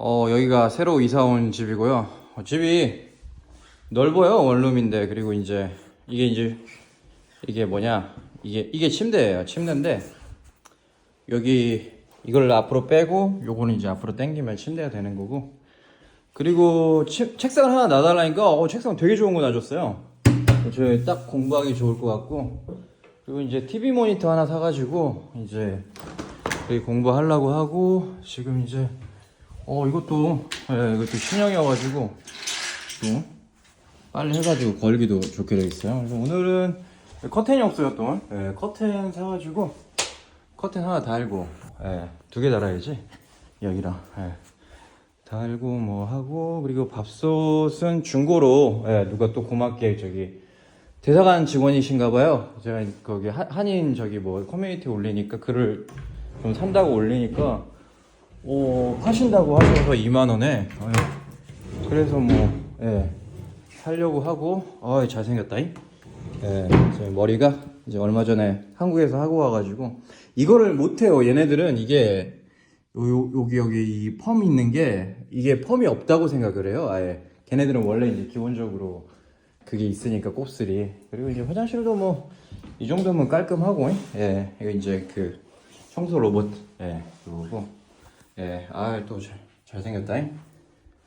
어, 여기가 새로 이사 온 집이고요. 어, 집이 넓어요. 원룸인데. 그리고 이제 이게 이제 이게 뭐냐? 이게 이게 침대예요. 침대인데 여기 이걸 앞으로 빼고 요거는 이제 앞으로 당기면 침대가 되는 거고. 그리고 치- 책상을 하나 놔달라니까 어, 책상 되게 좋은 거 놔줬어요. 저희 딱 공부하기 좋을 것 같고. 그리고 이제 TV 모니터 하나 사가지고 이제 여기 공부하려고 하고 지금 이제 어 이것도 예, 이것도 신형이어가지고 또 빨리 해가지고 걸기도 좋게 돼 있어요. 그래서 오늘은 커튼이 없어요 또 예, 커튼 사가지고 커튼 하나 달고 예, 두 개 달아야지 여기랑 예. 달고 뭐 하고 그리고 밥솥은 중고로 예, 누가 또 고맙게 저기 대사관 직원이신가 봐요. 제가 거기 한- 한인 저기 뭐 커뮤니티 올리니까 글을 좀 산다고 올리니까 어, 파신다고 하셔서 2만 원에 어, 그래서 뭐 예, 살려고 하고 어 잘생겼다잉. 예, 제 머리가 이제 얼마 전에 한국에서 하고 와 가지고 이거를 못 해요. 얘네들은 이게 요, 요- 여기 여기 이 펌 있는 게 이게 펌이 없다고 생각을 해요. 아예 걔네들은 원래 이제 기본적으로 그게 있으니까 곱슬이 그리고 이제 화장실도 뭐 이 정도면 깔끔하고 예 이거 이제 그 청소 로봇 예 그거고 예 아또 잘생겼다잉